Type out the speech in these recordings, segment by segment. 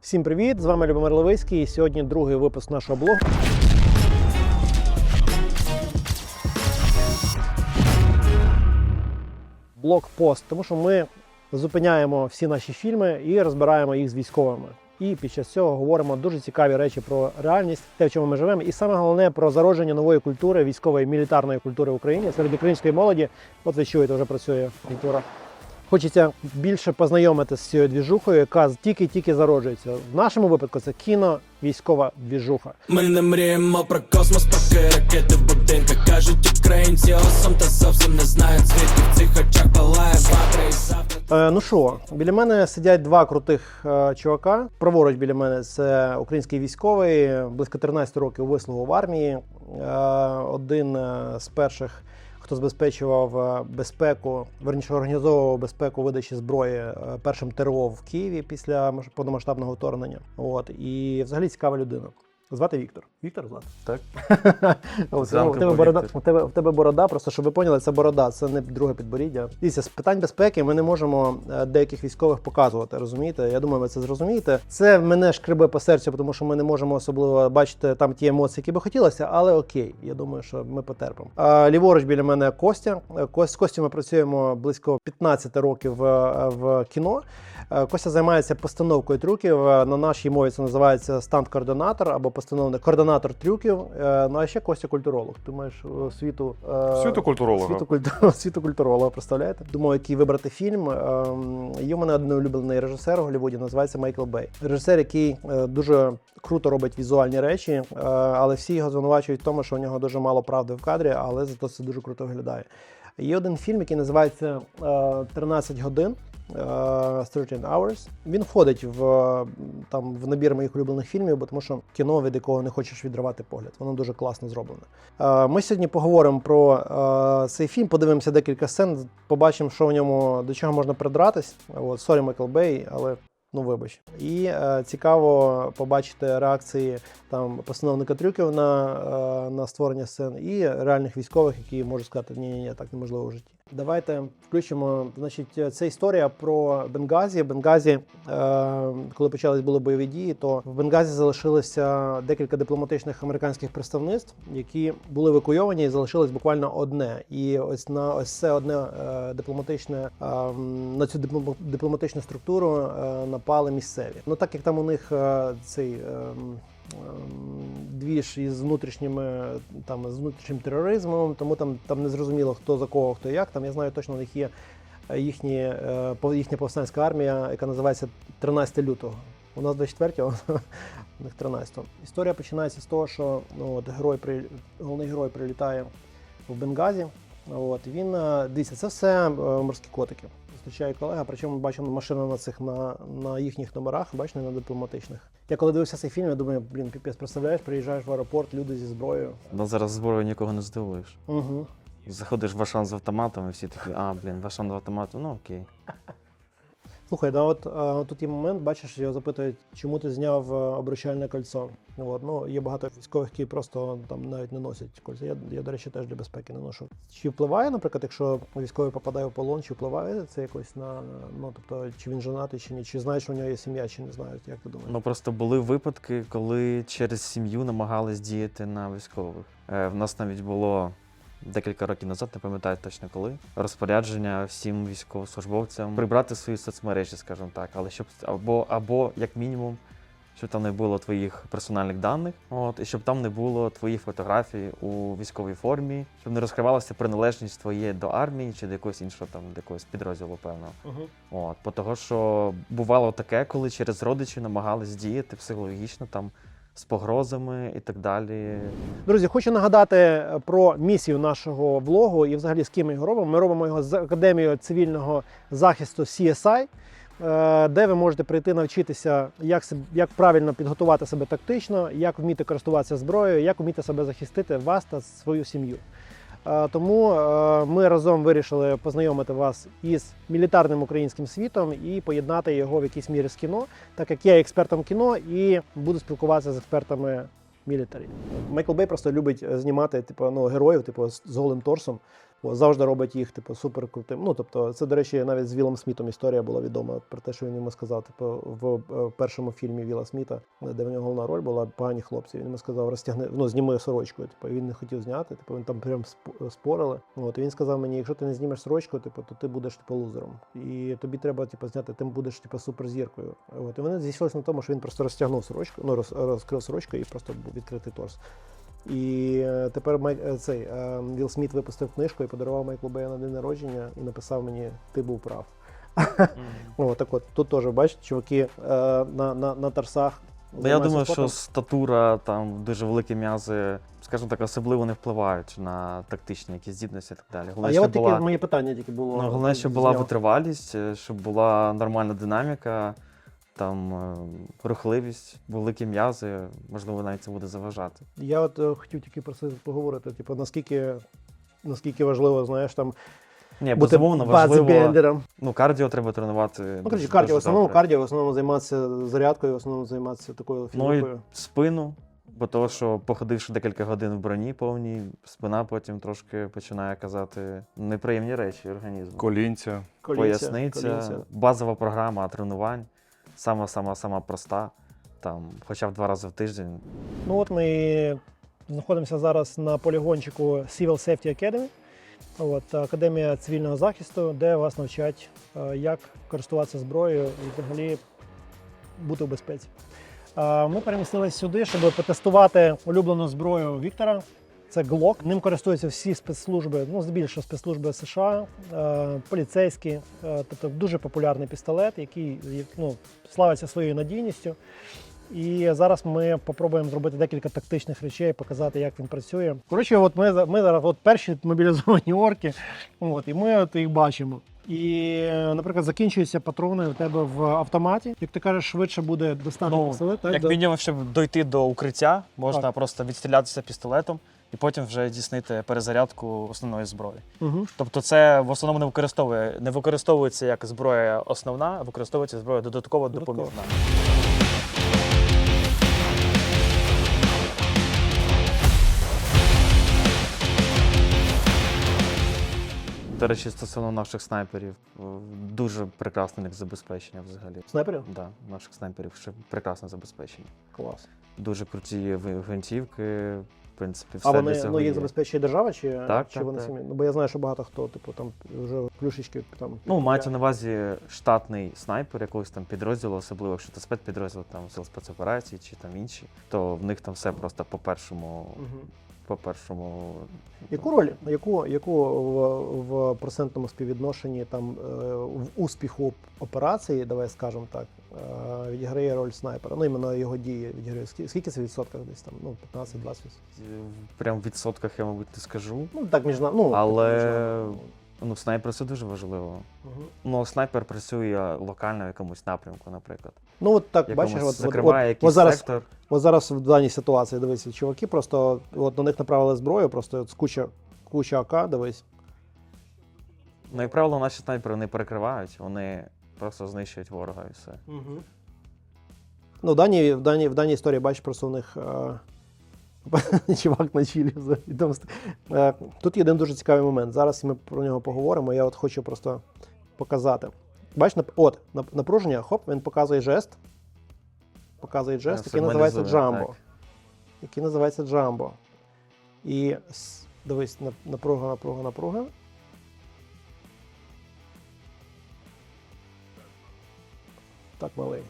Всім привіт! З вами Любомир Левицький. І сьогодні другий випуск нашого блогу. Блокпост, тому що ми зупиняємо всі наші фільми і розбираємо їх з військовими. І під час цього говоримо дуже цікаві речі про реальність, те, в чому ми живемо, і саме головне про зародження нової культури, військової мілітарної культури в Україні серед української молоді. От ви чуєте, вже працює культура. Хочеться більше познайомити з цією двіжухою, яка тільки-тільки зароджується. В нашому випадку це кіно, військова двіжуха. Ми не мріємо про космос, поки ракети в будинках кажуть українці, осом та зовсім не знають звідки в цих очах палає завтра і завтра. Е, ну що, біля мене сидять два крутих е, чувака. Праворуч біля мене це український військовий, близько 13 років вислугу в армії. Е, один е, з перших, хто забезпечував е, безпеку, верніше організовував безпеку видачі зброї е, першим ТРО в Києві після повномасштабного вторгнення. От і взагалі цікава людина. Звати Віктор. Віктор звати. Так. У, тебе був борода, у, тебе, у тебе борода, просто щоб ви поняли, це борода, це не друге підборіддя. Дивіться, з питань безпеки ми не можемо е, деяких військових показувати, розумієте? Я думаю, ви це зрозумієте. Це мене шкребе по серцю, тому що ми не можемо особливо бачити там ті емоції, які би хотілося, але окей, я думаю, що ми потерпимо. А, ліворуч біля мене Костя. Е, З Костю ми працюємо близько 15 років в, в кіно. Е, Костя займається постановкою трюків. Е, На нашій мові це називається стант-координатор або постановник координатор трюків. Е, Ну а ще Костя культуролог. Ти маєш е, світу е, Світу культуролога. Світу, культу... світу культуролога, представляєте? Думаю, який вибрати фільм. Ем, Є у мене один улюблений режисер у Голлівуді, називається Майкл Бей. Режисер, який дуже круто робить візуальні речі, але всі його звинувачують в тому, що у нього дуже мало правди в кадрі, але зато це дуже круто виглядає. Є один фільм, який називається е, 13 годин. Е, 13 Hours. Він входить в е, там в набір моїх улюблених фільмів, бо тому що кіно, від якого не хочеш відривати погляд. Воно дуже класно зроблене. Е, Ми сьогодні поговоримо про е, цей фільм, подивимося декілька сцен, побачимо, що в ньому до чого можна придратись. От сорі, Майкл Бей, але. Ну, вибач, і е, цікаво побачити реакції там постановника трюків на, е, на створення сцен і реальних військових, які можуть сказати, ні, ні, ні, так неможливо в житті. Давайте включимо. Значить, це історія про Бенгазі. Бенгазі, е, коли почались були бойові дії, то в Бенгазі залишилося декілька дипломатичних американських представництв, які були евакуйовані, і залишилось буквально одне. І ось на ось це одне е, дипломатичне е, на цю диплом- дипломатичну структуру е, напали місцеві. Ну так як там у них е, цей. ем, ем, Двіж із внутрішніми там з внутрішнім тероризмом, тому там там не зрозуміло хто за кого, хто як. Там я знаю точно у них є е, їхні е, їхня повстанська армія, яка називається 13 лютого. У нас 24-го, у них 13-го. Історія починається з того, що ну, от герой при головний герой прилітає в Бенгазі. От він е, дивіться, це все е, морські котики. Зустрічає колега, причому бачимо машину на цих на, на їхніх номерах, бачите, на дипломатичних. Я коли дивився цей фільм, я думаю, блін, піпець, представляєш, приїжджаєш в аеропорт, люди зі зброєю. Ну зараз зброю нікого не здивуєш. Угу. Заходиш в Ашан з автоматом, і всі такі, а, блін, Ашан з автоматом, ну окей. Слухай, да, от е, тут є момент, бачиш, його запитують, чому ти зняв е, обручальне кольцо. От, ну, є багато військових, які просто там навіть не носять кольця. Я, я, до речі, теж для безпеки не ношу. Чи впливає, наприклад, якщо військовий попадає в полон, чи впливає це якось на ну, тобто, чи він женатий, чи ні, чи знаєш, що у нього є сім'я, чи не знають, як ти думаєш? Ну просто були випадки, коли через сім'ю намагались діяти на військових. Е, в нас навіть було декілька років назад, не пам'ятаю точно коли, розпорядження всім військовослужбовцям прибрати свої соцмережі, скажімо так, але щоб або, або як мінімум. Щоб там не було твоїх персональних даних, от, і щоб там не було твоїх фотографій у військовій формі, щоб не розкривалася приналежність твоє до армії чи до якогось іншого там до якогось підрозділу, певно. Угу. От, бо того, що бувало таке, коли через родичів намагались діяти психологічно там з погрозами і так далі. Друзі, хочу нагадати е, про місію нашого влогу і взагалі з ким ми його робимо. Ми робимо його з Академією цивільного захисту CSI, е, де ви можете прийти навчитися, як, як правильно підготувати себе тактично, як вміти користуватися зброєю, як вміти себе захистити вас та свою сім'ю. Е, Тому е, ми разом вирішили познайомити вас із мілітарним українським світом і поєднати його в якійсь мірі з кіно, так як я експертом кіно і буду спілкуватися з експертами мілітарі. Майкл Бей просто любить е, знімати типу, ну, героїв, типу, з голим торсом. О, завжди робить їх, типу, супер крутим. Ну, тобто, це, до речі, навіть з Вілом Смітом історія була відома про те, що він йому сказав, типу, в е, першому фільмі Віла Сміта, де в нього головна роль була погані хлопці. Він йому сказав, розтягни, ну, зніми сорочку. Типу, він не хотів зняти. Типу, він там прям сп- спорили. От, він сказав мені, якщо ти не знімеш сорочку, типу, то ти будеш типу, лузером. І тобі треба типу, зняти, ти будеш типу, суперзіркою. От, і вони зійшлися на тому, що він просто розтягнув сорочку, ну, роз, розкрив сорочку і просто був відкритий торс. І е, тепер Май... е, цей е, Вілл Сміт випустив книжку і подарував Майклу Бею на день народження і написав мені Ти був прав. О, так от тут теж бачите, чуваки е, на, на, на торсах. Ну, я думаю, що статура, там дуже великі м'язи, скажімо так, особливо не впливають на тактичні якісь здібності і так далі. А я от була, моє питання тільки було. ну, головне, щоб була витривалість, е, щоб була нормальна динаміка, там е, рухливість, великі м'язи, можливо, навіть це буде заважати. Я от е, хотів тільки про це поговорити. Типу, наскільки, наскільки важливо, знаєш, там Ні, бути безумовно, важливо. Ну, кардіо треба тренувати. Ну, дуже- коротше, кардіо, в дуже основному добре. кардіо, в основному займатися зарядкою, в основному займатися такою Ну і спину, бо того, що походивши декілька годин в броні повній, спина потім трошки починає казати неприємні речі організму. Колінця. Поясниця, колінця. базова програма тренувань, сама сама сама проста. Там, хоча б два рази в тиждень. Ну от ми знаходимося зараз на полігончику Civil Safety Academy. От, Академія цивільного захисту, де вас навчать, е, як користуватися зброєю і взагалі бути в безпеці. Е, Ми перемістилися сюди, щоб потестувати улюблену зброю Віктора. Це Glock. Ним користуються всі спецслужби, ну здебільшого спецслужби США, е, поліцейські, е, тобто дуже популярний пістолет, який ну, славиться своєю надійністю. І зараз ми попробуємо зробити декілька тактичних речей, показати, як він працює. Коротше, от ми, ми зараз от перші мобілізовані орки, от, і ми от їх бачимо. І, наприклад, закінчуються патрони у тебе в автоматі. Як ти кажеш, швидше буде достати Ну, пістолет. Так, Як мінімум, щоб дойти до укриття, можна Так. просто відстрілятися пістолетом і потім вже здійснити перезарядку основної зброї. Угу. Тобто, це в основному не використовує, не використовується як зброя основна, а використовується зброя додатково допоміжна. До речі, стосовно наших снайперів, дуже прекрасне них забезпечення взагалі. Снайперів? Да, наших снайперів ще прекрасне забезпечення. Клас. Дуже круті гвинтівки, принципі, все А для вони цього ну, їх є. забезпечує держава, чи, Так, чи так, вони так. самі? Ну, бо я знаю, що багато хто, типу, там вже плюшечки там. Ну, мається на увазі штатний снайпер якогось там підрозділу, особливо якщо це спецпідрозділ там сил спецоперацій чи там інші, то в них там все просто по першому, Мгм. по першому. Яку роль, яку, яку в, в процентному співвідношенні там е, в успіху операції, давай скажемо так, відіграє роль снайпера? Ну, іменно його дії відіграє. Скільки, це в відсотках десь там? Ну, 15-20 Прям в відсотках я, мабуть, не скажу. Ну, так між нами. Ну, Але- між. Ну, снайпер це дуже важливо. Мгм. Ну, снайпер працює локально в якомусь напрямку, наприклад. Ну, от так, Якомусь бачиш, от, закриває от, якийсь от зараз сектор. От зараз в даній ситуації дивися, чуваки просто от на них направили зброю, просто от куча, куча АК, дивись. Ну, як правило, наші снайпери не перекривають, вони просто знищують ворога і все. Ну, в даній, в даній, в даній історії, бачиш, просто у них е, чувак на чілі. взагалі, Е, тут є один дуже цікавий момент. Зараз ми про нього поговоримо. Я от хочу просто показати. Бачиш, от, напруження, хоп, він показує жест. Показує жест, який називається джамбо. так. Який називається джамбо. І дивись, напруга, напруга, напруга. Так, малий.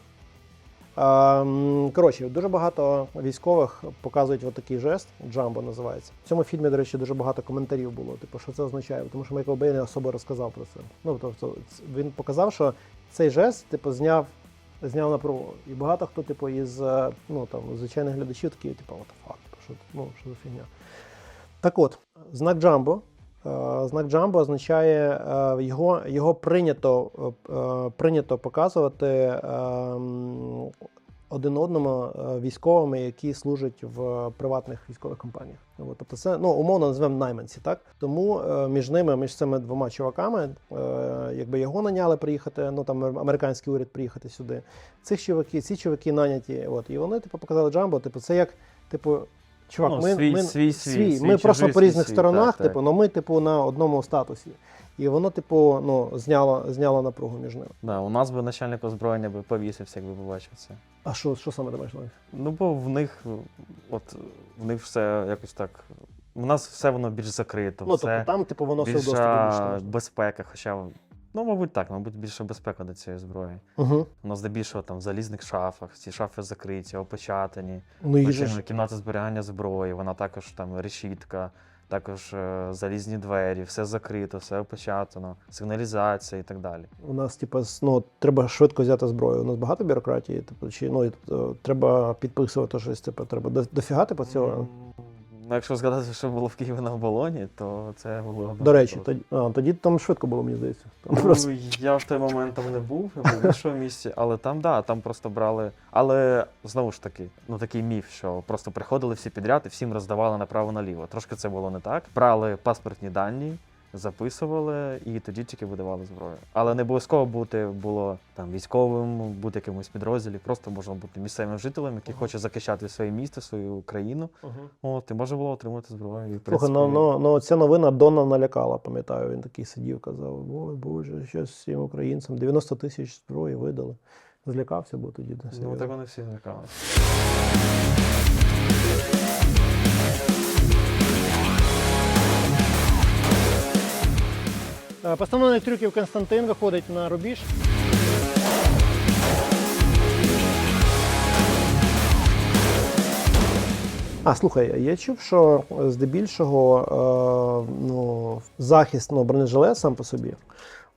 Коротше, дуже багато військових показують от такий жест, джамбо називається. В цьому фільмі, до речі, дуже багато коментарів було. Типу, що це означає? Тому що Майкл Бей не особо розказав про це. Ну, тобто, він показав, що цей жест, типу, зняв, зняв напругу. І багато хто, типу, із е, ну, там, звичайних глядачів такі, типу, what the fuck, типу, що, ну, що за фігня. Так от, знак джамбо. Е, Знак джамбо означає е, його, його прийнято, е, прийнято показувати один одному військовими, які служать в приватних військових компаніях. Тобто це ну, умовно називаємо найманці, так? Тому між ними, між цими двома чуваками, якби його наняли приїхати, ну там американський уряд приїхати сюди. Цих чуваків, ці чуваки наняті, от, і вони типу, показали джамбо, типу, це як, типу, Чувак, Ну, ми, свій- ми, свій- свій, свій ми просто по різних свій, сторонах, так, так. типу, ну ми, типу, на одному статусі. І воно, типу, ну, зняло, зняло напругу між ними. Да, у нас би начальник озброєння би повісився, якби побачив це. А що, що саме ти маєш на увазі? Ну, бо в них, от в них все якось так. У нас все воно більш закрито, Ну, все тобто там, типу, воно все більша більше. безпека, хоча. Ну, мабуть, так, мабуть, більше безпека до цієї зброї. Угу. У нас здебільшого там в залізних шафах, ці шафи закриті, опечатані. Ну, і Потім ж. кімната зберігання зброї, вона також там решітка, також е, залізні двері, все закрито, все опечатано, сигналізація і так далі. У нас, типу, ну, треба швидко взяти зброю. У нас багато бюрократії, типу, чи ну, і, тобто, треба підписувати щось, типу, треба до- дофіга, типу, цього. М, Ну, якщо згадати, що було в Києві на оболоні, то це було. До речі, тоді, а, тоді там швидко було, мені здається. Там Ну, просто... я в той момент там не був, я був в іншому місці, але там, да, там просто брали. Але знову ж таки, ну такий міф, що просто приходили всі підряд і всім роздавали направо-наліво. Трошки це було не так. Брали паспортні дані, записували і тоді тільки видавали зброю. Але не обов'язково бути було там військовим, бути якимось підрозділі. Просто можна бути місцевим жителем, який хоче захищати своє місто, свою країну. От, і можна було отримати зброю. І, в Слухай, ну, ну, ну ця новина Дона налякала, пам'ятаю. Він такий сидів, казав: Ой, Боже, що з всім українцям 90 тисяч зброї видали. Злякався, бо тоді Ну, так вони всі злякалися. Постановник трюків Константин виходить на рубіж. А, слухай, я чув, що е, здебільшого е, ну, захист ну, бронежилет сам по собі.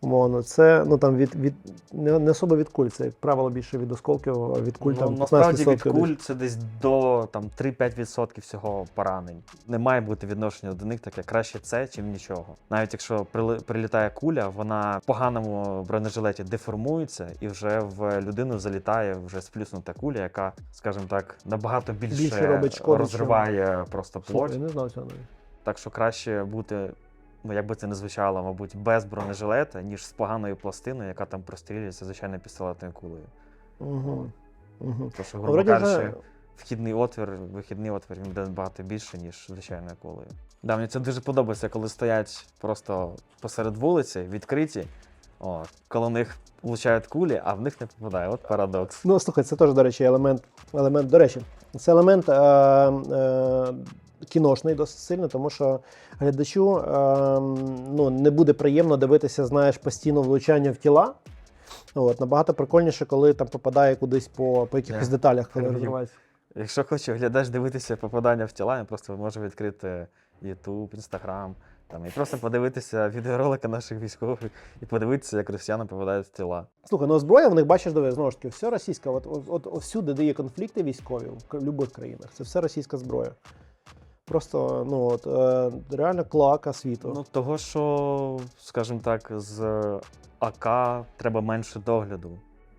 Умовно, це ну там від, від не, не особо від куль, це як правило більше від осколків, а від куль ну, там 15% насправді від десь. куль це десь до там 3-5% всього поранень. Не має бути відношення до них таке краще це, чим нічого. Навіть якщо прили- прилітає куля, вона в поганому бронежилеті деформується і вже в людину залітає вже сплюснута куля, яка, скажімо так, набагато більше, Більше робить шкоди, розриває просто плоть. Я не знав цього навіть. Так що краще бути, ну як би це не звучало, мабуть, без бронежилета, ніж з поганою пластиною, яка там прострілюється звичайно пістолетною кулею. Угу. Угу. Тому що, грубо кажучи, вхідний отвір, вихідний отвір він буде набагато більше, ніж звичайною кулею. Да, мені це дуже подобається, коли стоять просто посеред вулиці, відкриті, о, коли них влучають кулі, а в них не попадає. От парадокс. Ну, слухай, це теж, до речі, елемент. елемент до речі, це елемент е, е, кіношний досить сильно, тому що глядачу е, ну, не буде приємно дивитися, знаєш, постійно влучання в тіла. От, набагато прикольніше, коли там попадає кудись по, по якихось деталях, коли розривається. Якщо хоче глядач дивитися попадання в тіла, він просто може відкрити YouTube, Instagram, там, і просто подивитися відеоролики наших військових і подивитися, як росіяни попадають в тіла. Слухай, ну зброя в них бачиш, диви, знову ж таки, все російська. От, от, от всюди, де є конфлікти військові, в будь-яких країнах, це все російська зброя. Просто ну от е, реально клака світу. Ну, того, що, скажімо так, з АК треба менше догляду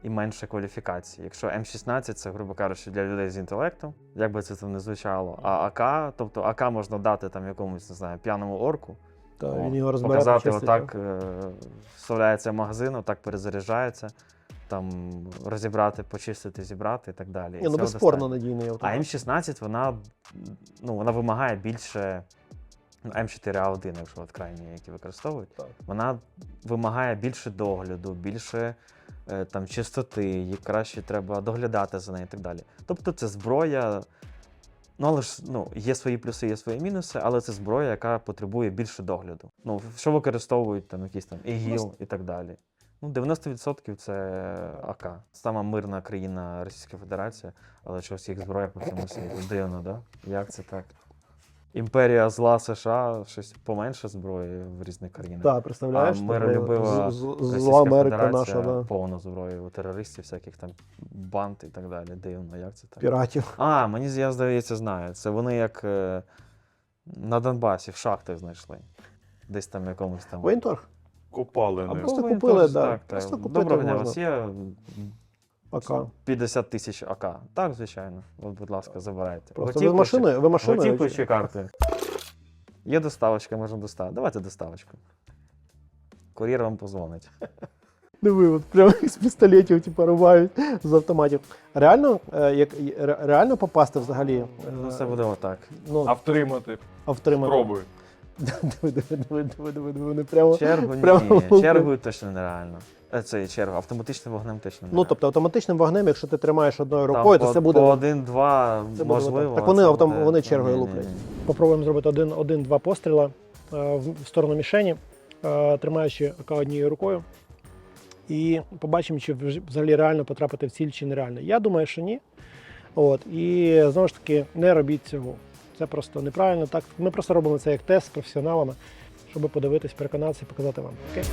і менше кваліфікації. Якщо М16 це, грубо кажучи, для людей з інтелектом, як би це там не звучало. А АК, тобто АК можна дати там якомусь, не знаю, п'яному орку, Та, О, він його розбере. показати, отак е, вставляється в магазин, отак перезаряджається, там розібрати, почистити, зібрати і так далі. І ну безспорно надійний А. М16 вона, ну, вона вимагає більше. Ну, М4А1, якщо от крайні, які використовують, Так. вона вимагає більше догляду, більше е, там, чистоти, їй краще треба доглядати за нею і так далі. Тобто це зброя. Ну, але ж ну, є свої плюси, є свої мінуси, але це зброя, яка потребує більше догляду. Ну, що використовують там якісь там ІГІЛ і так далі. Ну, 90% це АК. Сама мирна країна Російська Федерація, але чогось їх зброя по всьому світу. Дивно, да? Як це так? Імперія зла США щось поменше зброї в різних країнах. Так, представляєш? А миролюбива Зла Америка наша, да. повна зброї у терористів, всяких там банд і так далі. Дивно, як це так? піратів. А, мені я здається, знаю. Це вони як е, на Донбасі в шахтах знайшли. Десь там якомусь там. Воєнторг. Копали А просто ну, купили, воєнторг, да. Так, Просто купити Доброго дня, у можна. вас є АК. 50 тисяч АК. Так, звичайно. От, будь ласка, забирайте. Просто ви машиною, ви чи- машиною. Готівкою чи- чи? Є доставочка, можна доставити. Давайте доставочку. Кур'єр вам позвонить. Диви, от прямо з пістолетів, типу, рубають з автоматів. Реально, е, як ре- реально попасти взагалі? е, Ну, це буде отак. ну, А втримати. а втримати? Спробуй. Диви, диви, диви, диви, диви, вони прямо. Чергу прямо ні. Чергою точно нереально. Е, Це чергу, автоматичним вогнем точно нереально. Ну, тобто автоматичним вогнем, якщо ти тримаєш одною Там рукою, то по, буде. по один-два це можливо. Так вони це автом- буде- вони чергою Ні-ні-ні. луплять. Попробуємо зробити один, один-два постріла е, в в сторону мішені, е, тримаючи АК однією рукою. І побачимо, чи взагалі реально потрапити в ціль, чи нереально. Я думаю, що ні. От. І знову ж таки, не робіть цього. Це просто неправильно. Так, ми просто робимо це як тест з професіоналами, щоб подивитись, переконатися і показати вам. Окей?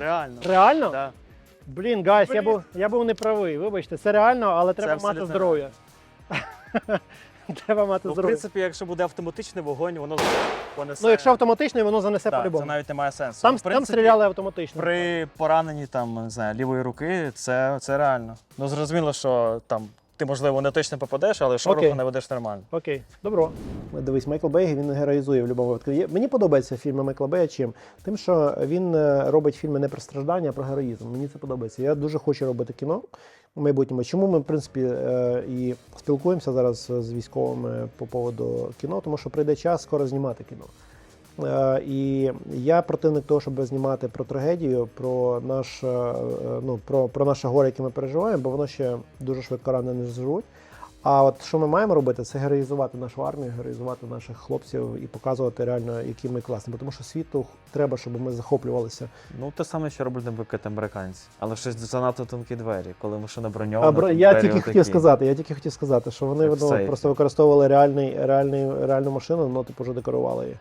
Реально. Реально? Да. Блін, гайс, я був, я був неправий. Вибачте, це реально, але треба мати абсолютно здоров'я. треба мати Ну, в здоров'я. принципі, якщо буде автоматичний вогонь, воно понесе. Ну, якщо автоматичний, воно занесе Так, по-любому. це навіть не має сенсу. Там, В принципі, там стріляли автоматично. При пораненні там, не знаю, лівої руки, це, це реально. Ну, зрозуміло, що там ти, можливо, не точно попадеш, але шороху Окей. наведеш нормально. Окей, добро. Дивись, Майкл Бей він героїзує в будь-якому випадку. Мені подобаються фільми Майкла Бея чим? Тим, що він е, робить фільми не про страждання, а про героїзм. Мені це подобається. Я дуже хочу робити кіно в майбутньому. Чому ми, в принципі, е, і спілкуємося зараз з військовими по поводу кіно, тому що прийде час скоро знімати кіно. Е, І я противник того, щоб знімати про трагедію, про наш, е, е, ну, про, про наше горе, яке ми переживаємо, бо воно ще дуже швидко рано не зживуть. А от що ми маємо робити, це героїзувати нашу армію, героїзувати наших хлопців і показувати реально, які ми класні. Бо Тому що світу треба, щоб ми захоплювалися. Ну, те саме, що роблять, наприклад, американці. Але щось занадто тонкі двері, коли машина А, броньована. бро- я тільки отакі. хотів сказати, я тільки хотів сказати, що вони ну, сейфі. просто використовували реальний, реальний, реальну машину, ну типу вже декорували її.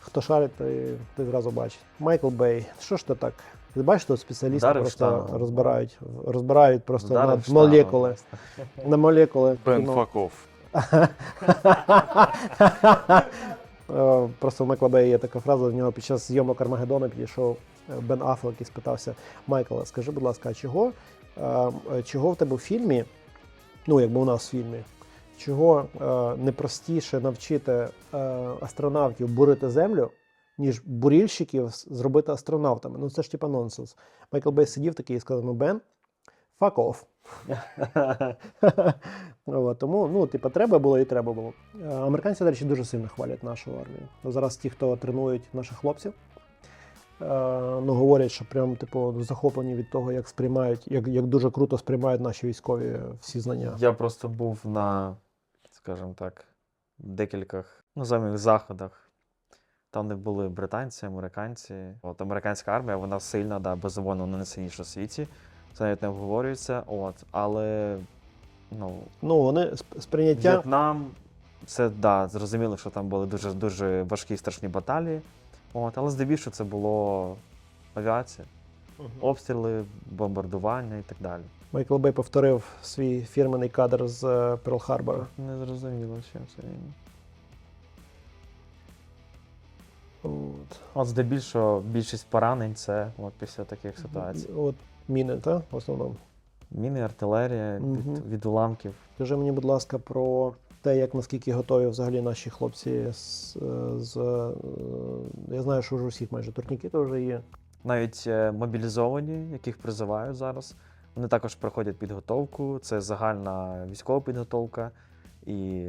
Хто шарить, той, той зразу бачить. Майкл Бей, що ж ти так? Ти бачиш, тут спеціалісти Вдарив просто штангу. розбирають, розбирають просто Вдарив на штангу. молекули. На молекули. Бен кіно. Факов. Е, Просто у Майкла Бея є така фраза, в нього під час зйомок Армагеддона підійшов е, Бен Аффлек і спитався: Майкла, скажи, будь ласка, а чого, е, е, чого в тебе в фільмі, ну якби у нас в фільмі, чого е, не простіше навчити е, астронавтів бурити землю, ніж бурільщиків зробити астронавтами? Ну це ж типа нонсенс. Майкл Бей сидів такий і сказав: ну Бен, fuck off. Тому, ну, типу, треба було і треба було. Е, Американці, до речі, дуже сильно хвалять нашу армію. Ну, Зараз ті, хто тренують наших хлопців, ну, говорять, що прям, типу, захоплені від того, як сприймають, як, як дуже круто сприймають наші військові всі знання. Я просто був на, скажімо так, декількох ну, самих заходах. Там, де були британці, американці. От американська армія, вона сильна, да, безумовно, вона найсильніша в світі. Це навіть не обговорюється. От, але ну, Ну, вони сп- сприйняття. В'єтнам, це да, зрозуміло, що там були дуже дуже важкі і страшні баталії. От, але здебільшого це було авіація, обстріли, бомбардування і так далі. Майкл Бей повторив свій фірменний кадр з е, Перл Харбора. Не зрозуміло, чим це він. От. От здебільшого більшість поранень це от після таких ситуацій. От міни, так, в основному. Міни, артилерія від, від уламків. Скажи мені, будь ласка, про те, як наскільки готові взагалі наші хлопці з. з е, я знаю, що вже у всіх майже турнікети вже є. Навіть е, мобілізовані, яких призивають зараз, вони також проходять підготовку. Це загальна військова підготовка і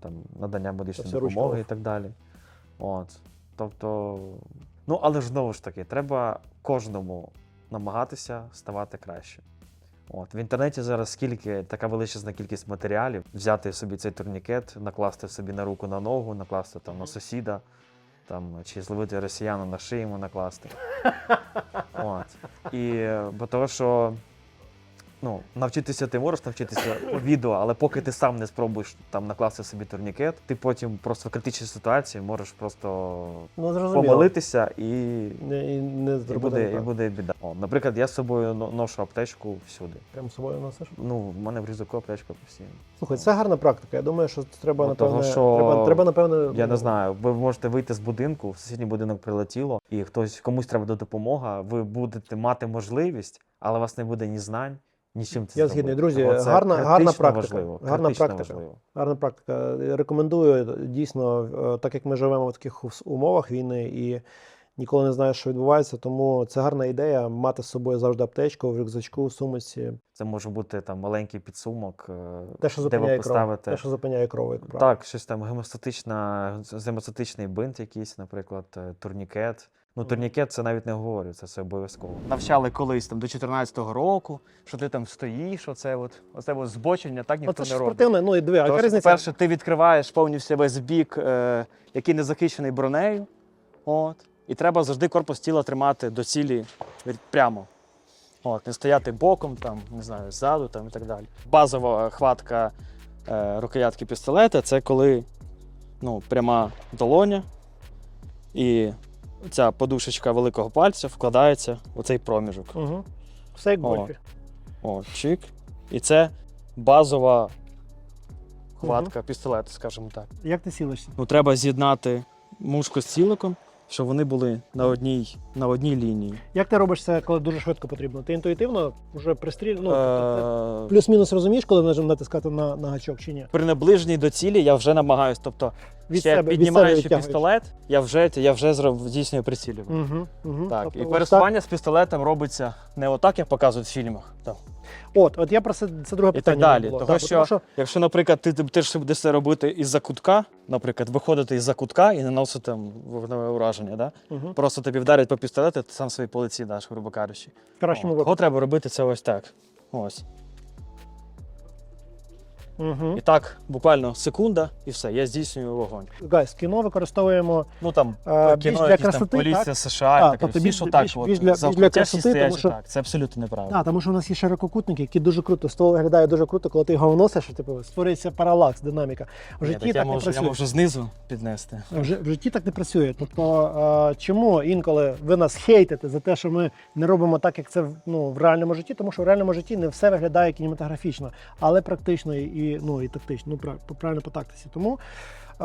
там надання медичної допомоги ручкова. і так далі. От. Тобто, ну але ж знову ж таки, треба кожному намагатися ставати краще. От в інтернеті зараз скільки така величезна кількість матеріалів, взяти собі цей турнікет, накласти собі на руку на ногу, накласти там на сусіда, там чи зловити росіяна на шию йому накласти. От. І бо того, що ну, навчитися ти можеш навчитися по відео, але поки ти сам не спробуєш там накласти собі турнікет, ти потім просто в критичній ситуації можеш просто Ну, зрозуміло. помилитися і Не, і не і зробити буде, і так. буде біда. О, наприклад, я з собою но- ношу аптечку всюди. Прям з собою носиш. Ну, в мене в рюкзаку аптечка постійно. Слухай, це гарна практика. Я думаю, що треба, Ну, того, напевне, що треба, треба, напевне, Я не знаю, ви можете вийти з будинку, в сусідній будинок прилетіло, і хтось комусь треба до допомога. Ви будете мати можливість, але у вас не буде ні знань, нічим це Я згідний, зробити. друзі, Тому це гарна- гарна практика. Важливо, Гарна практика. Важливо. Гарна практика. Рекомендую дійсно, е, так як ми живемо в таких умовах війни і ніколи не знаєш, що відбувається. Тому це гарна ідея мати з собою завжди аптечку в рюкзачку, в сумочці. Це може бути там маленький підсумок, е, Те, що де ви зупиняє кров. Те, що зупиняє кров, як правило. Так, щось там гемостатична, гемостатичний бинт якийсь, наприклад, е, турнікет. Ну, турнікет це навіть не говорю, це все обов'язково. Навчали колись там до 14-го року, що ти там стоїш, оце от, оце от збочення, так ніхто це не робить. спортивне, ну і диви, а яка різниця? По-перше, ти відкриваєш повністю весь бік, е, який не захищений бронею. От, і треба завжди корпус тіла тримати до цілі від- прямо. От, не стояти боком, там, не знаю, ззаду там, і так далі. Базова хватка е, рукоятки пістолета це коли ну, пряма долоня і ця подушечка великого пальця вкладається в цей проміжок. Угу. Все як в О. гольфі. О, чик. І це базова хватка пістолета, скажімо так. Як ти сілишся? Ну, треба з'єднати мушку з ціликом, щоб вони були на одній, на одній лінії. Як ти робиш це, коли дуже швидко потрібно? Ти інтуїтивно вже пристрілюєш? Ну, тобто Е, плюс-мінус розумієш, коли натискати на, на гачок чи ні? При наближенні до цілі я вже намагаюсь. Тобто, Від ще себе, від піднімаючи себе пістолет, я вже, я вже зроб- здійснюю прицілювання. Угу, угу. Так, тобто, і пересування з пістолетом робиться не отак, як показують в фільмах. Так. так. От, от я про це, це друге І питання. так далі. було. Того, Так, що, тому що якщо, наприклад, ти, ти ж будеш це робити із-за кутка, наприклад, виходити із-за кутка і наносити там вогневе ураження, да? угу. просто тобі вдарять по пістолету, ти сам свої полиці даш, грубо кажучи. в кращому О, випадку. Того треба робити це ось так. Ось. Угу. І так, буквально секунда, і все, я здійснюю вогонь. Гайс, кіно використовуємо Ну там Е, кіно, для якісь красоти, там поліція так? США, А, і таке, тобто всі, більш- так, більш- от, більш для- більш для красоти, стоять, тому що- так, це абсолютно неправильно. А, тому що у нас є ширококутники, які дуже круто. Ствол виглядає дуже круто, коли ти його вносиш, типу створюється паралакс, динаміка. В Ні, житті так я, так не можу, я працює. можу знизу піднести. В в житті так не працює. Тобто, е, чому інколи ви нас хейтите за те, що ми не робимо так, як це в- ну, в реальному житті, тому що в реальному житті не все виглядає кінематографічно, але практично і, ну, і тактично, ну, правильно по тактиці. Тому е,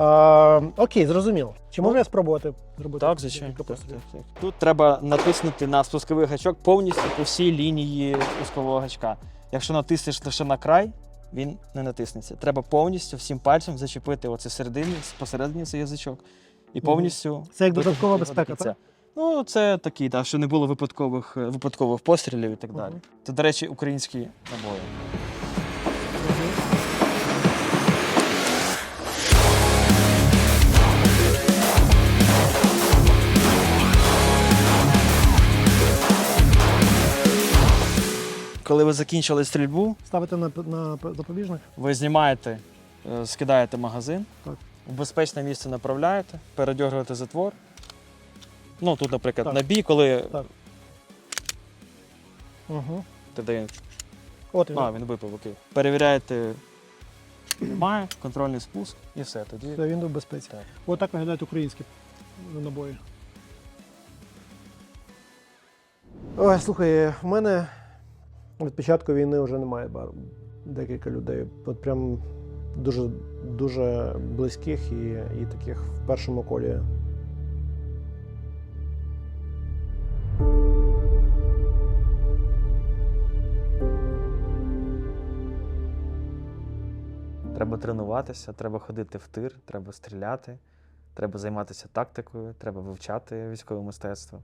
окей, зрозуміло. Чи можу я спробувати зробити? Так, звичайно. Так, так, так. Тут треба натиснути на спусковий гачок повністю по всій лінії спускового гачка. Якщо натиснеш лише на край, він не натиснеться. Треба повністю всім пальцем зачепити оце середині, посередині цей язичок. І повністю. Це як додаткова безпека, так? Ну, це такий, так, що не було випадкових, е, випадкових пострілів і так далі. Це, до речі, українські набої. Коли ви закінчили стрільбу, Ставити на, на запобіжник? ви знімаєте, е, скидаєте магазин, Так. в безпечне місце направляєте, передьоргуєте затвор. Ну, тут, наприклад, Так. набій, коли Так. Угу. тоді, От він. а, він випав, окей. Перевіряєте, немає, контрольний спуск і все. Тоді Все, він в безпеці. Так. От так виглядають українські набої. Ой, слухай, в мене від початку війни вже немає бар... декілька людей. От прям дуже, дуже близьких і, і таких в першому колі. Треба тренуватися, треба ходити в тир, треба стріляти, треба займатися тактикою, треба вивчати військове мистецтво.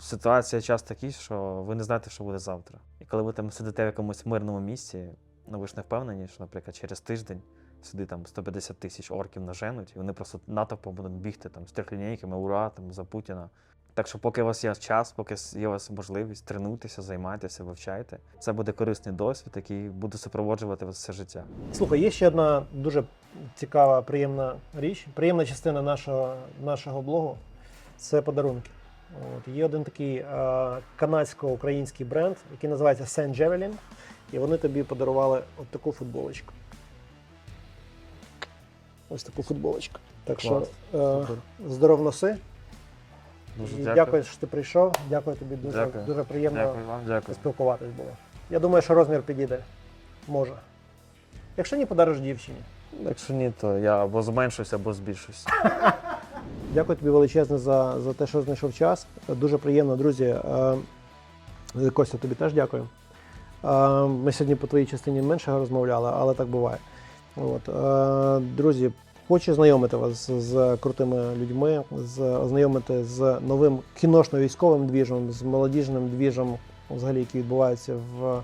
Ситуація час такий, що ви не знаєте, що буде завтра. І коли ви там сидите в якомусь мирному місці, ну ви ж не впевнені, що, наприклад, через тиждень сюди там 150 тисяч орків наженуть, і вони просто натовпом будуть бігти там з трьохлінійками, ура, там за Путіна. Так що, поки у вас є час, поки є у вас можливість, тренуйтеся, займайтеся, вивчайте. Це буде корисний досвід, який буде супроводжувати вас все життя. Слухай, є ще одна дуже цікава, приємна річ, приємна частина нашого, нашого блогу це подарунки. От, є один такий е, канадсько-український бренд, який називається Saint Javelin, і вони тобі подарували от таку футболочку. Ось таку футболочку. Так що Клас. е, здоров носи. Дуже дякую. дякую, що ти прийшов. Дякую тобі, дуже, Дякую. дуже приємно Дякую вам, дякую. поспілкуватись було. Я думаю, що розмір підійде. Може. Якщо ні, подариш дівчині. Якщо ні, то я або зменшусь, або збільшусь. Дякую тобі величезне за, за те, що знайшов час. Дуже приємно, друзі. Е, Костя, тобі теж дякую. Е, Ми сьогодні по твоїй частині менше розмовляли, але так буває. От. е, Друзі, хочу знайомити вас з крутими людьми, з, ознайомити з новим кіношно-військовим двіжем, з молодіжним двіжем, взагалі, який відбувається в.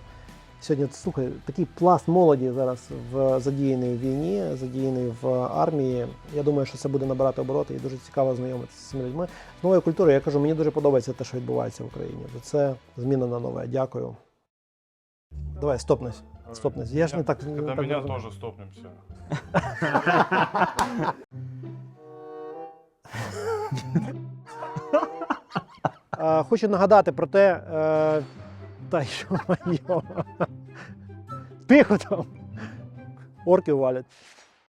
Сьогодні слухай, такий пласт молоді зараз в задіяний в війні, задіяний в армії. Я думаю, що це буде набирати обороти і дуже цікаво знайомитися з цими людьми. З новою культурою, я кажу, мені дуже подобається те, що відбувається в Україні. Це зміна на нове. Дякую. Давай, стопнись. Стопнись. Я ж не так. Когда так меня розумію. тоже стопнемся. Е, Хочу нагадати про те. Та еще моє. Тихо там. Орки валять.